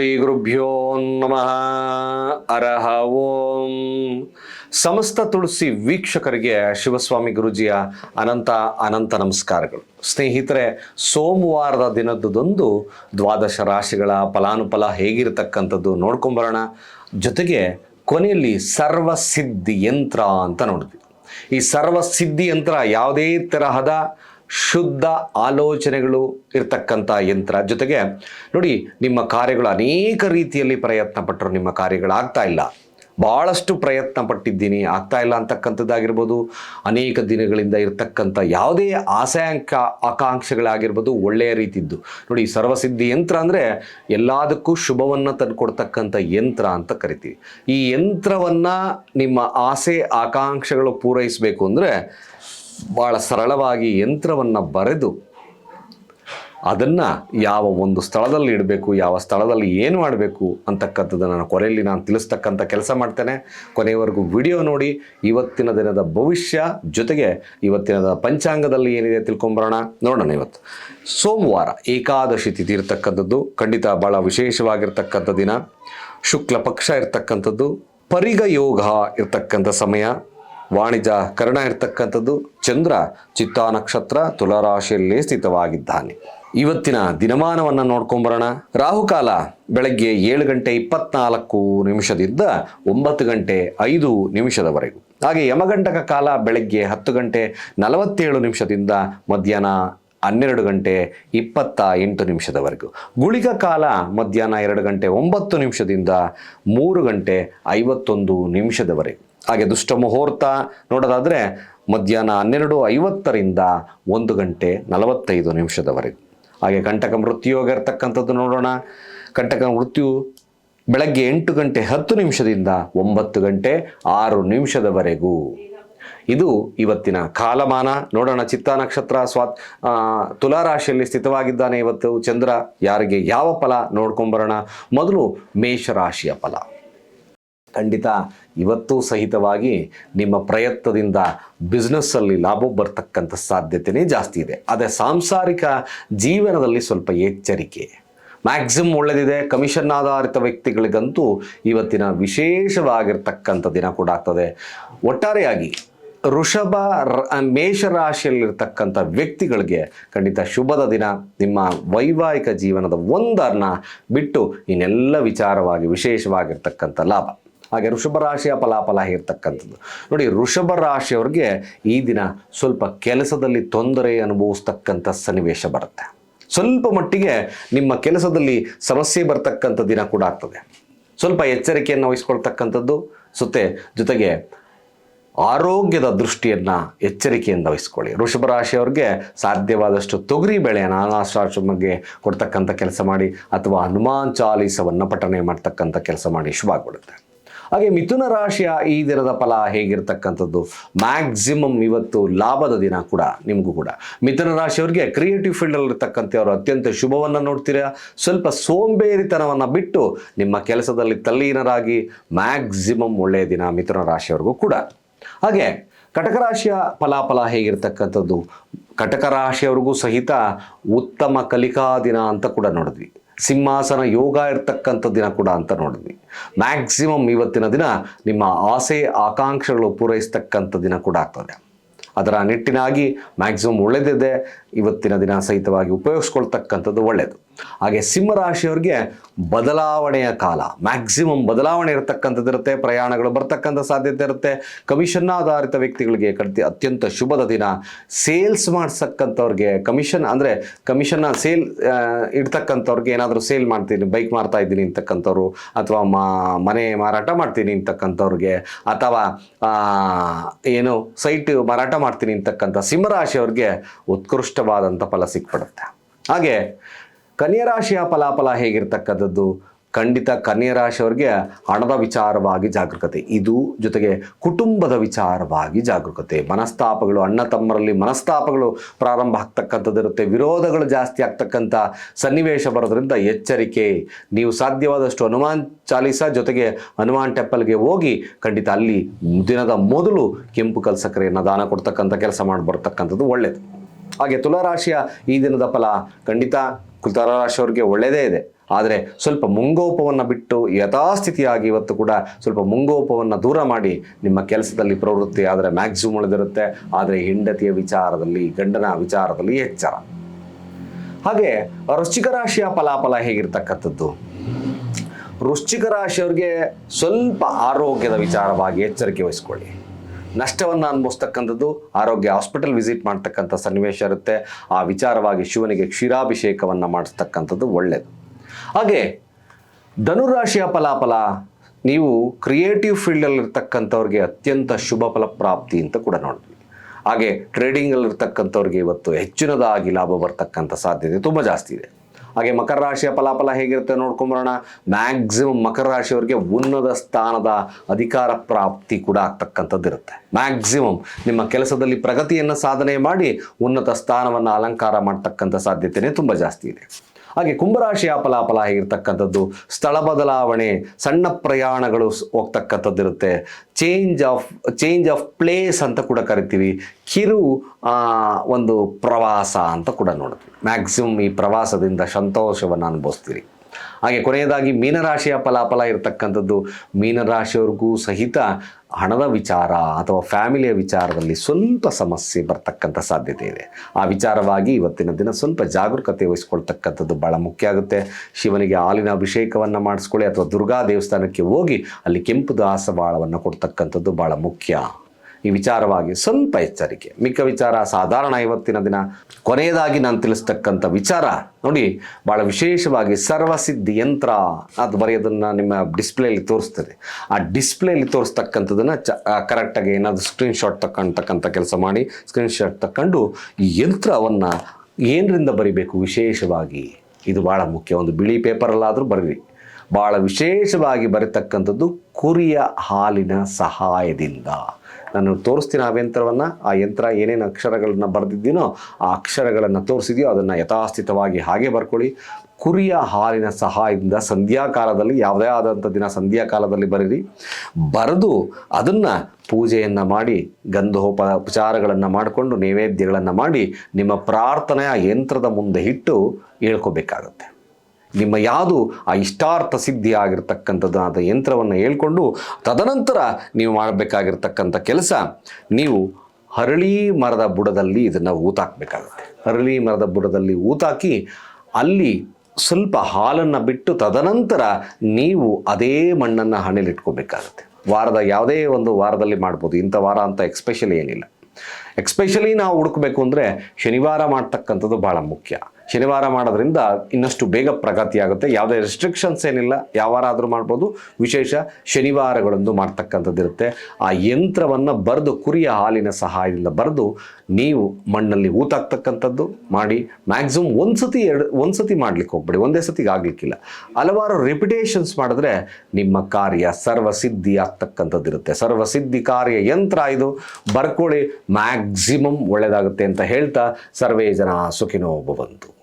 ಶ್ರೀ ಗುರುಭ್ಯೋ ನಮಃ. ಅರಹ ಓಂ. ಸಮಸ್ತ ತುಳಸಿ ವೀಕ್ಷಕರಿಗೆ ಶಿವಸ್ವಾಮಿ ಗುರುಜಿಯ ಅನಂತ ಅನಂತ ನಮಸ್ಕಾರಗಳು. ಸ್ನೇಹಿತರೆ, ಸೋಮವಾರದ ದಿನದ್ದೊಂದು ದ್ವಾದಶ ರಾಶಿಗಳ ಫಲಾನುಫಲ ಹೇಗಿರತಕ್ಕಂಥದ್ದು ನೋಡ್ಕೊಂಬರೋಣ. ಜೊತೆಗೆ ಕೊನೆಯಲ್ಲಿ ಸರ್ವಸಿದ್ಧಿ ಯಂತ್ರ ಅಂತ ನೋಡಿದ್ವಿ. ಈ ಸರ್ವಸಿದ್ಧಿ ಯಂತ್ರ ಯಾವುದೇ ತರಹದ ಶುದ್ಧ ಆಲೋಚನೆಗಳು ಇರ್ತಕ್ಕಂಥ ಯಂತ್ರ. ಜೊತೆಗೆ ನೋಡಿ, ನಿಮ್ಮ ಕಾರ್ಯಗಳು ಅನೇಕ ರೀತಿಯಲ್ಲಿ ಪ್ರಯತ್ನ ಪಟ್ಟರು, ನಿಮ್ಮ ಕಾರ್ಯಗಳಾಗ್ತಾ ಇಲ್ಲ. ಭಾಳಷ್ಟು ಪ್ರಯತ್ನ ಪಟ್ಟಿದ್ದೀನಿ, ಆಗ್ತಾ ಇಲ್ಲ ಅಂತಕ್ಕಂಥದ್ದಾಗಿರ್ಬೋದು. ಅನೇಕ ದಿನಗಳಿಂದ ಇರತಕ್ಕಂಥ ಯಾವುದೇ ಆಸಯಾಂಕ ಆಕಾಂಕ್ಷೆಗಳಾಗಿರ್ಬೋದು, ಒಳ್ಳೆಯ ರೀತಿದ್ದು. ನೋಡಿ, ಸರ್ವಸಿದ್ಧಿ ಯಂತ್ರ ಅಂದರೆ ಎಲ್ಲದಕ್ಕೂ ಶುಭವನ್ನು ತಂದುಕೊಡ್ತಕ್ಕಂಥ ಯಂತ್ರ ಅಂತ ಕರಿತೀವಿ. ಈ ಯಂತ್ರವನ್ನು ನಿಮ್ಮ ಆಸೆ, ಆಕಾಂಕ್ಷೆಗಳು ಪೂರೈಸಬೇಕು ಅಂದರೆ ಭಾಳ ಸರಳವಾಗಿ ಯಂತ್ರವನ್ನು ಬರೆದು ಅದನ್ನು ಯಾವ ಒಂದು ಸ್ಥಳದಲ್ಲಿ ಇಡಬೇಕು, ಯಾವ ಸ್ಥಳದಲ್ಲಿ ಏನು ಮಾಡಬೇಕು ಅಂತಕ್ಕಂಥದ್ದು ನಾನು ಕೊನೆಯಲ್ಲಿ ನಾನು ತಿಳಿಸ್ತಕ್ಕಂಥ ಕೆಲಸ ಮಾಡ್ತೇನೆ. ಕೊನೆಯವರೆಗೂ ವಿಡಿಯೋ ನೋಡಿ, ಇವತ್ತಿನ ದಿನದ ಭವಿಷ್ಯ ಜೊತೆಗೆ ಇವತ್ತಿನ ಪಂಚಾಂಗದಲ್ಲಿ ಏನಿದೆ ತಿಳ್ಕೊಂಬರೋಣ, ನೋಡೋಣ ಇವತ್ತು. ಸೋಮವಾರ ಏಕಾದಶಿ ತಿಥಿ ಇರತಕ್ಕಂಥದ್ದು, ಖಂಡಿತ ಭಾಳ ವಿಶೇಷವಾಗಿರ್ತಕ್ಕಂಥ ದಿನ. ಶುಕ್ಲ ಪಕ್ಷ ಇರ್ತಕ್ಕಂಥದ್ದು ಪರಿಗ ಯೋಗ ಇರ್ತಕ್ಕಂಥ ಸಮಯ. ವಾಣಿಜ್ಯ, ಕರ್ಣ ಇರ್ತಕ್ಕಂಥದ್ದು ಚಂದ್ರ, ಚಿತ್ತಾ ನಕ್ಷತ್ರ, ತುಲಾರಾಶಿಯಲ್ಲೇ ಸ್ಥಿತವಾಗಿದ್ದಾನೆ. ಇವತ್ತಿನ ದಿನಮಾನವನ್ನು ನೋಡ್ಕೊಂಬರೋಣ. ರಾಹುಕಾಲ ಬೆಳಗ್ಗೆ ಏಳು ಗಂಟೆ ಇಪ್ಪತ್ನಾಲ್ಕು ನಿಮಿಷದಿಂದ ಒಂಬತ್ತು ಗಂಟೆ ಐದು ನಿಮಿಷದವರೆಗೂ. ಹಾಗೆ ಯಮಗಂಟಕ ಕಾಲ ಬೆಳಗ್ಗೆ ಹತ್ತು ಗಂಟೆ ನಲವತ್ತೇಳು ನಿಮಿಷದಿಂದ ಮಧ್ಯಾಹ್ನ ಹನ್ನೆರಡು ಗಂಟೆ ಇಪ್ಪತ್ತ ಎಂಟು ನಿಮಿಷದವರೆಗೂ. ಗುಳಿಗ ಕಾಲ ಮಧ್ಯಾಹ್ನ ಎರಡು ಗಂಟೆ ಒಂಬತ್ತು ನಿಮಿಷದಿಂದ ಮೂರು ಗಂಟೆ ಐವತ್ತೊಂದು ನಿಮಿಷದವರೆಗೂ. ಹಾಗೆ ದುಷ್ಟ ಮುಹೂರ್ತ ನೋಡೋದಾದರೆ ಮಧ್ಯಾಹ್ನ ಹನ್ನೆರಡು ಐವತ್ತರಿಂದ ಒಂದು ಗಂಟೆ ನಲವತ್ತೈದು ನಿಮಿಷದವರೆಗೆ. ಹಾಗೆ ಕಂಟಕ ಮೃತ್ಯುಯೋಗ ಇರ್ತಕ್ಕಂಥದ್ದು ನೋಡೋಣ. ಕಂಟಕ ಮೃತ್ಯು ಬೆಳಗ್ಗೆ ಎಂಟು ಗಂಟೆ ಹತ್ತು ನಿಮಿಷದಿಂದ ಒಂಬತ್ತು ಗಂಟೆ ಆರು ನಿಮಿಷದವರೆಗೂ. ಇದು ಇವತ್ತಿನ ಕಾಲಮಾನ. ನೋಡೋಣ, ಚಿತ್ತ ನಕ್ಷತ್ರ ಸ್ವಾತ್ ತುಲಾರಾಶಿಯಲ್ಲಿ ಸ್ಥಿತವಾಗಿದ್ದಾನೆ ಇವತ್ತು ಚಂದ್ರ. ಯಾರಿಗೆ ಯಾವ ಫಲ ನೋಡ್ಕೊಂಬರೋಣ? ಮೊದಲು ಮೇಷರಾಶಿಯ ಫಲ. ಖಂಡಿತ ಇವತ್ತು ಸಹಿತವಾಗಿ ನಿಮ್ಮ ಪ್ರಯತ್ನದಿಂದ ಬಿಸ್ನೆಸ್ಸಲ್ಲಿ ಲಾಭ ಬರ್ತಕ್ಕಂಥ ಸಾಧ್ಯತೆಯೇ ಜಾಸ್ತಿ ಇದೆ. ಅದೇ ಸಾಂಸಾರಿಕ ಜೀವನದಲ್ಲಿ ಸ್ವಲ್ಪ ಎಚ್ಚರಿಕೆ. ಮ್ಯಾಕ್ಸಿಮಮ್ ಒಳ್ಳೆದಿದೆ ಕಮಿಷನ್ ಆಧಾರಿತ ವ್ಯಕ್ತಿಗಳಿಗಂತೂ ಇವತ್ತಿನ ವಿಶೇಷವಾಗಿರ್ತಕ್ಕಂಥ ದಿನ ಕೂಡ ಆಗ್ತದೆ. ಒಟ್ಟಾರೆಯಾಗಿ ಋಷಭ ರ- ಮೇಷರಾಶಿಯಲ್ಲಿರ್ತಕ್ಕಂಥ ವ್ಯಕ್ತಿಗಳಿಗೆ ಖಂಡಿತ ಶುಭದ ದಿನ. ನಿಮ್ಮ ವೈವಾಹಿಕ ಜೀವನದ ಒಂದನ್ನು ಬಿಟ್ಟು ಇನ್ನೆಲ್ಲ ವಿಚಾರವಾಗಿ ವಿಶೇಷವಾಗಿರ್ತಕ್ಕಂಥ ಲಾಭ. ಹಾಗೆ ವೃಷಭ ರಾಶಿಯ ಫಲಾಫಲ ಇರ್ತಕ್ಕಂಥದ್ದು ನೋಡಿ, ವೃಷಭ ರಾಶಿಯವ್ರಿಗೆ ಈ ದಿನ ಸ್ವಲ್ಪ ಕೆಲಸದಲ್ಲಿ ತೊಂದರೆ ಅನುಭವಿಸ್ತಕ್ಕಂಥ ಸನ್ನಿವೇಶ ಬರುತ್ತೆ. ಸ್ವಲ್ಪ ಮಟ್ಟಿಗೆ ನಿಮ್ಮ ಕೆಲಸದಲ್ಲಿ ಸಮಸ್ಯೆ ಬರ್ತಕ್ಕಂಥ ದಿನ ಕೂಡ ಆಗ್ತದೆ. ಸ್ವಲ್ಪ ಎಚ್ಚರಿಕೆಯನ್ನು ವಹಿಸ್ಕೊಳ್ತಕ್ಕಂಥದ್ದು, ಸುತ್ತೆ ಜೊತೆಗೆ ಆರೋಗ್ಯದ ದೃಷ್ಟಿಯನ್ನು ಎಚ್ಚರಿಕೆಯಿಂದ ವಹಿಸ್ಕೊಳ್ಳಿ. ವೃಷಭ ರಾಶಿಯವ್ರಿಗೆ ಸಾಧ್ಯವಾದಷ್ಟು ತೊಗರಿ ಬೆಳೆ, ಅನಾಥಾಶ್ರಮಕ್ಕೆ ಕೊಡ್ತಕ್ಕಂಥ ಕೆಲಸ ಮಾಡಿ, ಅಥವಾ ಹನುಮಾನ್ ಚಾಲೀಸವನ್ನು ಪಠಣೆ ಮಾಡ್ತಕ್ಕಂಥ ಕೆಲಸ ಮಾಡಿ ಶುಭ ಆಗ್ಬಿಡುತ್ತೆ. ಹಾಗೆ ಮಿಥುನ ರಾಶಿಯ ಈ ದಿನದ ಫಲ ಹೇಗಿರ್ತಕ್ಕಂಥದ್ದು? ಮ್ಯಾಕ್ಸಿಮಮ್ ಇವತ್ತು ಲಾಭದ ದಿನ ಕೂಡ ನಿಮಗೂ ಕೂಡ. ಮಿಥುನ ರಾಶಿಯವರಿಗೆ ಕ್ರಿಯೇಟಿವ್ ಫೀಲ್ಡಲ್ಲಿ ಇರ್ತಕ್ಕಂಥವ್ರು ಅತ್ಯಂತ ಶುಭವನ್ನು ನೋಡ್ತೀರಾ? ಸ್ವಲ್ಪ ಸೋಂಬೇರಿತನವನ್ನು ಬಿಟ್ಟು ನಿಮ್ಮ ಕೆಲಸದಲ್ಲಿ ತಲ್ಲೀನರಾಗಿ ಮ್ಯಾಕ್ಸಿಮಮ್ ಒಳ್ಳೆಯ ದಿನ ಮಿಥುನ ರಾಶಿಯವ್ರಿಗೂ ಕೂಡ. ಹಾಗೆ ಕಟಕ ರಾಶಿಯ ಫಲಾಫಲ ಹೇಗಿರ್ತಕ್ಕಂಥದ್ದು? ಕಟಕ ರಾಶಿಯವ್ರಿಗೂ ಸಹಿತ ಉತ್ತಮ ಕಲಿಕಾ ದಿನ ಅಂತ ಕೂಡ ನೋಡಿದ್ವಿ. ಸಿಂಹಾಸನ ಯೋಗ ಇರ್ತಕ್ಕಂಥ ದಿನ ಕೂಡ ಅಂತ ನೋಡಿದ್ವಿ. ಮ್ಯಾಕ್ಸಿಮಮ್ ಇವತ್ತಿನ ದಿನ ನಿಮ್ಮ ಆಸೆ, ಆಕಾಂಕ್ಷೆಗಳು ಪೂರೈಸ್ತಕ್ಕಂಥ ದಿನ ಕೂಡ ಆಗ್ತದೆ. ಅದರ ನಿಟ್ಟಿನಾಗಿ ಮ್ಯಾಕ್ಸಿಮಮ್ ಒಳ್ಳೆಯದಿದೆ ಇವತ್ತಿನ ದಿನ ಸಹಿತವಾಗಿ ಉಪಯೋಗಿಸ್ಕೊಳ್ತಕ್ಕಂಥದ್ದು ಒಳ್ಳೆಯದು ಹಾಗೆ ಸಿಂಹರಾಶಿಯವ್ರಿಗೆ ಬದಲಾವಣೆಯ ಕಾಲ. ಮ್ಯಾಕ್ಸಿಮಮ್ ಬದಲಾವಣೆ ಇರತಕ್ಕಂಥದ್ದು ಇರುತ್ತೆ, ಪ್ರಯಾಣಗಳು ಬರ್ತಕ್ಕಂಥ ಸಾಧ್ಯತೆ ಇರುತ್ತೆ. ಕಮಿಷನ್ ಆಧಾರಿತ ವ್ಯಕ್ತಿಗಳಿಗೆ ಕಡ್ತಿ ಅತ್ಯಂತ ಶುಭದ ದಿನ. ಸೇಲ್ಸ್ ಮಾಡಿಸಕ್ಕಂಥವ್ರಿಗೆ ಕಮಿಷನ್ ಅಂದರೆ ಕಮಿಷನ್ನ ಸೇಲ್ ಇಡ್ತಕ್ಕಂಥವ್ರಿಗೆ ಏನಾದರೂ ಸೇಲ್ ಮಾಡ್ತೀನಿ ಬೈಕ್ ಮಾರ್ತಾ ಇದ್ದೀನಿ ಅಂತಕ್ಕಂಥವ್ರು, ಅಥವಾ ಮನೆ ಮಾರಾಟ ಮಾಡ್ತೀನಿ ಅಂತಕ್ಕಂಥವ್ರಿಗೆ, ಅಥವಾ ಏನು ಸೈಟ್ ಮಾರಾಟ ಮಾಡ್ತೀನಿ ಅಂತಕ್ಕಂಥ ಸಿಂಹರಾಶಿಯವ್ರಿಗೆ ಉತ್ಕೃಷ್ಟವಾದಂಥ ಫಲ ಸಿಕ್ಬಿಡುತ್ತೆ. ಹಾಗೆ ಕನ್ಯಾ ರಾಶಿಯ ಫಲಾಫಲ ಹೇಗಿರ್ತಕ್ಕಂಥದ್ದು? ಖಂಡಿತ ಕನ್ಯಾ ರಾಶಿಯವರಿಗೆ ಹಣದ ವಿಚಾರವಾಗಿ ಜಾಗರೂಕತೆ ಇದು ಜೊತೆಗೆ ಕುಟುಂಬದ ವಿಚಾರವಾಗಿ ಜಾಗರೂಕತೆ ಮನಸ್ತಾಪಗಳು, ಅಣ್ಣ ತಮ್ಮರಲ್ಲಿ ಮನಸ್ತಾಪಗಳು ಪ್ರಾರಂಭ ಆಗ್ತಕ್ಕಂಥದ್ದಿರುತ್ತೆ ವಿರೋಧಗಳು ಜಾಸ್ತಿ ಆಗ್ತಕ್ಕಂಥ ಸನ್ನಿವೇಶ ಬರೋದ್ರಿಂದ ಎಚ್ಚರಿಕೆ. ನೀವು ಸಾಧ್ಯವಾದಷ್ಟು ಹನುಮಾನ್ ಚಾಲೀಸ ಜೊತೆಗೆ ಹನುಮಾನ್ ಟೆಂಪಲ್ಗೆ ಹೋಗಿ ಖಂಡಿತ ಅಲ್ಲಿ ದಿನದ ಮೊದಲು ಕೆಂಪು ಕಲ್ ಸಕ್ಕರೆಯನ್ನು ದಾನ ಕೊಡ್ತಕ್ಕಂಥ ಕೆಲಸ ಮಾಡಿ ಬರ್ತಕ್ಕಂಥದ್ದು ಒಳ್ಳೆಯದು ಹಾಗೆ ತುಲಾರಾಶಿಯ ಈ ದಿನದ ಫಲ ಖಂಡಿತ ತುಲಾರಾಶಿಯವ್ರಿಗೆ ಒಳ್ಳೆಯದೇ ಇದೆ. ಆದರೆ ಸ್ವಲ್ಪ ಮುಂಗೋಪವನ್ನು ಬಿಟ್ಟು ಯಥಾಸ್ಥಿತಿಯಾಗಿ ಇವತ್ತು ಕೂಡ ಸ್ವಲ್ಪ ಮುಂಗೋಪವನ್ನು ದೂರ ಮಾಡಿ ನಿಮ್ಮ ಕೆಲಸದಲ್ಲಿ ಪ್ರವೃತ್ತಿ ಆದರೆ ಮ್ಯಾಕ್ಸಿಮಮ್ ಉಳಿದಿರುತ್ತೆ. ಆದರೆ ಹೆಂಡತಿಯ ವಿಚಾರದಲ್ಲಿ, ಗಂಡನ ವಿಚಾರದಲ್ಲಿ ಎಚ್ಚರ. ಹಾಗೆ ವೃಶ್ಚಿಕ ರಾಶಿಯ ಫಲಾಫಲ ಹೇಗಿರ್ತಕ್ಕಂಥದ್ದು? ವೃಶ್ಚಿಕ ರಾಶಿಯವ್ರಿಗೆ ಸ್ವಲ್ಪ ಆರೋಗ್ಯದ ವಿಚಾರವಾಗಿ ಎಚ್ಚರಿಕೆ ವಹಿಸ್ಕೊಳ್ಳಿ. ನಷ್ಟವನ್ನು ಅನುಭವಿಸ್ತಕ್ಕಂಥದ್ದು, ಆರೋಗ್ಯ ಹಾಸ್ಪಿಟಲ್ ವಿಸಿಟ್ ಮಾಡ್ತಕ್ಕಂಥ ಸನ್ನಿವೇಶ ಇರುತ್ತೆ. ಆ ವಿಚಾರವಾಗಿ ಶಿವನಿಗೆ ಕ್ಷೀರಾಭಿಷೇಕವನ್ನು ಮಾಡಿಸ್ತಕ್ಕಂಥದ್ದು ಒಳ್ಳೆಯದು ಹಾಗೆ, ಧನುರಾಶಿಯ ಫಲಾಫಲ, ನೀವು ಕ್ರಿಯೇಟಿವ್ ಫೀಲ್ಡಲ್ಲಿರ್ತಕ್ಕಂಥವ್ರಿಗೆ ಅತ್ಯಂತ ಶುಭ ಫಲಪ್ರಾಪ್ತಿ ಅಂತ ಕೂಡ ನೋಡ್ತೀವಿ. ಹಾಗೆ ಟ್ರೇಡಿಂಗಲ್ಲಿರ್ತಕ್ಕಂಥವ್ರಿಗೆ ಇವತ್ತು ಹೆಚ್ಚಿನದಾಗಿ ಲಾಭ ಬರ್ತಕ್ಕಂಥ ಸಾಧ್ಯತೆ ತುಂಬ ಜಾಸ್ತಿ ಇದೆ. ಹಾಗೆ ಮಕರ ರಾಶಿಯ ಫಲಾಫಲ ಹೇಗಿರುತ್ತೆ ನೋಡ್ಕೊಂಬರೋಣ. ಮ್ಯಾಕ್ಸಿಮಮ್ ಮಕರ ರಾಶಿಯವರಿಗೆ ಉನ್ನತ ಸ್ಥಾನದ ಅಧಿಕಾರ ಪ್ರಾಪ್ತಿ ಕೂಡ ಆಗ್ತಕ್ಕಂಥದ್ದು ಇರುತ್ತೆ. ಮ್ಯಾಕ್ಸಿಮಮ್ ನಿಮ್ಮ ಕೆಲಸದಲ್ಲಿ ಪ್ರಗತಿಯನ್ನು ಸಾಧನೆ ಮಾಡಿ ಉನ್ನತ ಸ್ಥಾನವನ್ನು ಅಲಂಕಾರ ಮಾಡ್ತಕ್ಕಂಥ ಸಾಧ್ಯತೆಯೇ ತುಂಬ ಜಾಸ್ತಿ ಇದೆ. ಹಾಗೆ ಕುಂಭರಾಶಿಯ ಫಲಾಫಲ ಆಗಿರ್ತಕ್ಕಂಥದ್ದು, ಸ್ಥಳ ಬದಲಾವಣೆ, ಸಣ್ಣ ಪ್ರಯಾಣಗಳು ಹೋಗ್ತಕ್ಕಂಥದ್ದು ಇರುತ್ತೆ. Change of change of place ಅಂತ ಕೂಡ ಕರಿತೀವಿ. ಕಿರು ಒಂದು ಪ್ರವಾಸ ಅಂತ ಕೂಡ ನೋಡ್ತೀವಿ. ಮ್ಯಾಕ್ಸಿಮಮ್ ಈ ಪ್ರವಾಸದಿಂದ ಸಂತೋಷವನ್ನು ಅನುಭವಿಸ್ತೀರಿ. ಹಾಗೆ ಕೊನೆಯದಾಗಿ ಮೀನರಾಶಿಯ ಫಲಾಫಲ ಇರತಕ್ಕಂಥದ್ದು ಮೀನರಾಶಿಯವ್ರಿಗೂ ಸಹಿತ ಹಣದ ವಿಚಾರ ಅಥವಾ ಫ್ಯಾಮಿಲಿಯ ವಿಚಾರದಲ್ಲಿ ಸ್ವಲ್ಪ ಸಮಸ್ಯೆ ಬರ್ತಕ್ಕಂಥ ಸಾಧ್ಯತೆ ಇದೆ. ಆ ವಿಚಾರವಾಗಿ ಇವತ್ತಿನ ದಿನ ಸ್ವಲ್ಪ ಜಾಗರೂಕತೆ ವಹಿಸ್ಕೊಳ್ತಕ್ಕಂಥದ್ದು ಭಾಳ ಮುಖ್ಯ ಆಗುತ್ತೆ. ಶಿವನಿಗೆ ಹಾಲಿನ ಅಭಿಷೇಕವನ್ನು ಮಾಡಿಸ್ಕೊಳ್ಳಿ ಅಥವಾ ದುರ್ಗಾ ದೇವಸ್ಥಾನಕ್ಕೆ ಹೋಗಿ ಅಲ್ಲಿ ಕೆಂಪು ದಾಸವಾಳವನ್ನು ಕೊಡ್ತಕ್ಕಂಥದ್ದು ಭಾಳ ಮುಖ್ಯ. ಈ ವಿಚಾರವಾಗಿ ಸ್ವಲ್ಪ ಎಚ್ಚರಿಕೆ. ಮಿಕ್ಕ ವಿಚಾರ ಸಾಧಾರಣ ಇವತ್ತಿನ ದಿನ. ಕೊನೆಯದಾಗಿ ನಾನು ತಿಳಿಸ್ತಕ್ಕಂಥ ವಿಚಾರ. ನೋಡಿ ಭಾಳ ವಿಶೇಷವಾಗಿ ಸರ್ವಸಿದ್ಧಿ ಯಂತ್ರ ಅದು ಬರೆಯೋದನ್ನು ನಿಮ್ಮ ಡಿಸ್ಪ್ಲೇಲಿ ತೋರಿಸ್ತದೆ ಆ ಡಿಸ್ಪ್ಲೇಲಿ ತೋರಿಸ್ತಕ್ಕಂಥದ್ದನ್ನು ಚ ಕರೆಕ್ಟಾಗಿ ಏನಾದರೂ ಸ್ಕ್ರೀನ್ಶಾಟ್ ತಕ್ಕಂತಕ್ಕಂಥ ಕೆಲಸ ಮಾಡಿ, ಸ್ಕ್ರೀನ್ಶಾಟ್ ತಕ್ಕೊಂಡು ಈ ಯಂತ್ರವನ್ನು ಏನರಿಂದ ಬರಿಬೇಕು ವಿಶೇಷವಾಗಿ? ಇದು ಭಾಳ ಮುಖ್ಯ. ಒಂದು ಬಿಳಿ ಪೇಪರಲ್ಲಾದರೂ ಬರೀರಿ. ಭಾಳ ವಿಶೇಷವಾಗಿ ಬರೀತಕ್ಕಂಥದ್ದು ಕುರಿಯ ಹಾಲಿನ ಸಹಾಯದಿಂದ. ನಾನು ತೋರಿಸ್ತೀನಿ ಆ ಯಂತ್ರವನ್ನು, ಆ ಯಂತ್ರ ಏನೇನು ಅಕ್ಷರಗಳನ್ನ ಬರೆದಿದ್ದೀನೋ ಆ ಅಕ್ಷರಗಳನ್ನು ತೋರಿಸಿದೆಯೋ ಅದನ್ನು ಯಥಾಸ್ಥಿತವಾಗಿ ಹಾಗೆ ಬರ್ಕೊಳ್ಳಿ. ಕುರಿಯ ಹಾಲಿನ ಸಹಾಯದಿಂದ ಸಂಧ್ಯಾಕಾಲದಲ್ಲಿ, ಯಾವುದೇ ಆದಂಥ ದಿನ ಸಂಧ್ಯಾಕಾಲದಲ್ಲಿ ಬರೀರಿ. ಬರೆದು ಅದನ್ನು ಪೂಜೆಯನ್ನು ಮಾಡಿ, ಗಂಧೋಪ ಉಪಚಾರಗಳನ್ನು ಮಾಡಿಕೊಂಡು, ನೈವೇದ್ಯಗಳನ್ನು ಮಾಡಿ ನಿಮ್ಮ ಪ್ರಾರ್ಥನೆಯ ಯಂತ್ರದ ಮುಂದೆ ಇಟ್ಟು ಹೇಳ್ಕೋಬೇಕಾಗತ್ತೆ. ನಿಮ್ಮ ಯಾವುದು ಆ ಇಷ್ಟಾರ್ಥ ಸಿದ್ಧಿ ಆಗಿರ್ತಕ್ಕಂಥದ್ದಾದ ಯಂತ್ರವನ್ನು ಹೇಳ್ಕೊಂಡು ತದನಂತರ ನೀವು ಮಾಡಬೇಕಾಗಿರ್ತಕ್ಕಂಥ ಕೆಲಸ, ನೀವು ಹರಳಿ ಮರದ ಬುಡದಲ್ಲಿ ಇದನ್ನು ಊತಾಕಬೇಕಾಗುತ್ತೆ. ಹರಳಿ ಮರದ ಬುಡದಲ್ಲಿ ಊತಾಕಿ ಅಲ್ಲಿ ಸ್ವಲ್ಪ ಹಾಲನ್ನು ಬಿಟ್ಟು ತದನಂತರ ನೀವು ಅದೇ ಮಣ್ಣನ್ನು ಹಣೆಲಿಟ್ಕೋಬೇಕಾಗುತ್ತೆ ವಾರದ ಯಾವುದೇ ಒಂದು ವಾರದಲ್ಲಿ ಮಾಡ್ಬೋದು. ಇಂಥ ವಾರ ಅಂತ ಎಕ್ಸ್ಪೆಷಲಿ ಏನಿಲ್ಲ. ಎಕ್ಸ್ಪೆಷಲಿ ನಾವು ಹುಡುಕಬೇಕು ಅಂದರೆ ಶನಿವಾರ ಮಾಡ್ತಕ್ಕಂಥದ್ದು ಭಾಳ ಮುಖ್ಯ. ಶನಿವಾರ ಮಾಡೋದ್ರಿಂದ ಇನ್ನಷ್ಟು ಬೇಗ ಪ್ರಗತಿ ಆಗುತ್ತೆ. ಯಾವುದೇ ರೆಸ್ಟ್ರಿಕ್ಷನ್ಸ್ ಏನಿಲ್ಲ. ಯಾವಾರಾದರೂ ಮಾಡ್ಬೋದು. ವಿಶೇಷ ಶನಿವಾರಗಳಂದು ಮಾಡ್ತಕ್ಕಂಥದ್ದು ಇರುತ್ತೆ. ಆ ಯಂತ್ರವನ್ನು ಬರೆದು ಕುರಿಯ ಹಾಲಿನ ಸಹಾಯದಿಂದ ಬರೆದು ನೀವು ಮಣ್ಣಲ್ಲಿ ಊತಾಕ್ತಕ್ಕಂಥದ್ದು ಮಾಡಿ ಮ್ಯಾಕ್ಸಿಮಮ್ ಒಂದು ಸತಿ ಎರಡು ಒಂದು ಸತಿ ಮಾಡ್ಲಿಕ್ಕೆ ಹೋಗ್ಬೇಡಿ. ಒಂದೇ ಸತಿಗೆ ಆಗಲಿಕ್ಕಿಲ್ಲ. ಹಲವಾರು ರೆಪ್ಯುಟೇಷನ್ಸ್ ಮಾಡಿದ್ರೆ ನಿಮ್ಮ ಕಾರ್ಯ ಸರ್ವಸಿದ್ಧಿ ಆಗ್ತಕ್ಕಂಥದ್ದಿರುತ್ತೆ ಸರ್ವಸಿದ್ಧಿ ಕಾರ್ಯ ಯಂತ್ರ ಇದು. ಬರ್ಕೊಳ್ಳಿ. ಮ್ಯಾಕ್ಸಿಮಮ್ ಒಳ್ಳೆಯದಾಗುತ್ತೆ ಅಂತ ಹೇಳ್ತಾ ಸರ್ವೇ ಜನ ಸುಖಿನೋ ಭವಂತು.